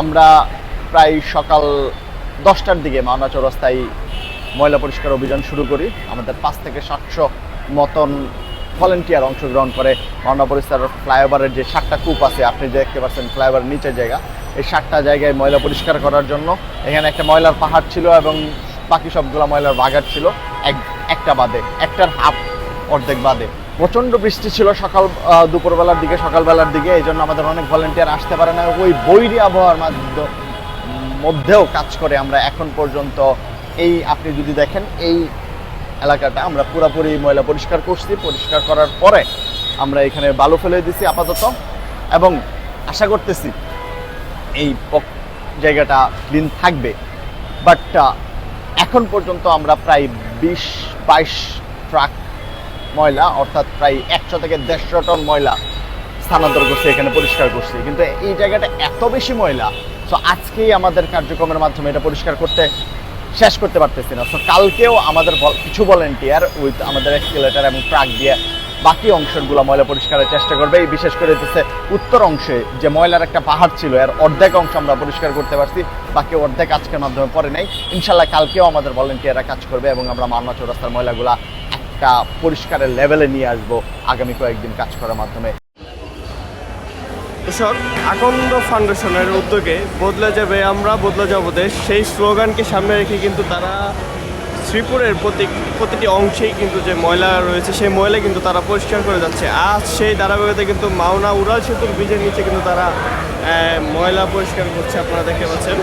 আমরা প্রায় সকাল দশটার দিকে মাওনা চৌরাস্তায় ময়লা পরিষ্কার অভিযান শুরু করি। আমাদের পাঁচ থেকে সাতশো মতন ভলেন্টিয়ার অংশগ্রহণ করে মাওনা পরিষ্কার ফ্লাইওভারের যে সাতটা কূপ আছে, আপনি দেখতে পাচ্ছেন ফ্লাইওভার নিচের জায়গা, এই সাতটা জায়গায় ময়লা পরিষ্কার করার জন্য এখানে একটা ময়লার পাহাড় ছিল এবং বাকি সবগুলো ময়লার বাগার ছিল, এক একটা বাদে, একটার হাফ অর্ধেক বাদে। প্রচণ্ড বৃষ্টি ছিল সকাল দুপুরবেলার দিকে, সকালবেলার দিকে, এই জন্য আমাদের অনেক ভলেন্টিয়ার আসতে পারে না। ওই বৈরী আবহাওয়ার মাধ্য- মধ্যেও কাজ করে আমরা এখন পর্যন্ত। এই আপনি যদি দেখেন, এই এলাকাটা আমরা পুরোপুরি ময়লা পরিষ্কার করছি। পরিষ্কার করার পরে আমরা এখানে বালু ফেলে দিছি আপাতত। এবং আশা করতেছি এই জায়গাটা ক্লিন থাকবে। বাট এখন পর্যন্ত আমরা প্রায় বিশ, বাইশ ট্রাক ময়লা, অর্থাৎ প্রায় একশো থেকে দেড়শো টন ময়লা স্থানান্তর করছি, এখানে পরিষ্কার করছি। কিন্তু এই জায়গাটা এত বেশি ময়লা তো আজকেই আমাদের কার্যক্রমের মাধ্যমে এটা পরিষ্কার করতে শেষ করতে পারতেছি না। তো কালকেও আমাদের কিছু ভলেন্টিয়ার উইথ আমাদের এক্সকেলেটার এবং ট্রাক দিয়ে বাকি অংশগুলো ময়লা পরিষ্কারের চেষ্টা করবে। এই বিশেষ করে হচ্ছে উত্তর অংশে যে ময়লার একটা পাহাড় ছিল, এর অর্ধেক অংশ আমরা পরিষ্কার করতে পারছি, বাকি অর্ধেক আজকের মাধ্যমে পরে নেই। ইনশাল্লাহ কালকেও আমাদের ভলেন্টিয়াররা কাজ করবে এবং আমরা মান্না চৌরাস্তার ময়লাগুলা একটা পরিষ্কারের লেভেলে নিয়ে আসব আগামী কয়েকদিন কাজ করার মাধ্যমে। দর্শক, আকন্দ ফাউন্ডেশনের উদ্যোগে বদলে যাবে আমরা, বদলে যাব দেশ। সেই স্লোগানকে সামনে রেখে কিন্তু তারা শ্রীপুরের প্রতি প্রতিটি অংশেই কিন্তু যে ময়লা রয়েছে, সেই ময়লা কিন্তু তারা পরিষ্কার করে যাচ্ছে। আজ সেই ধারাবাহিকতা কিন্তু মাওনা উড়াল সেতুর ব্রিজের নিচে কিন্তু তারা ময়লা পরিষ্কার করছে। আপনারা দেখতে পাচ্ছেন।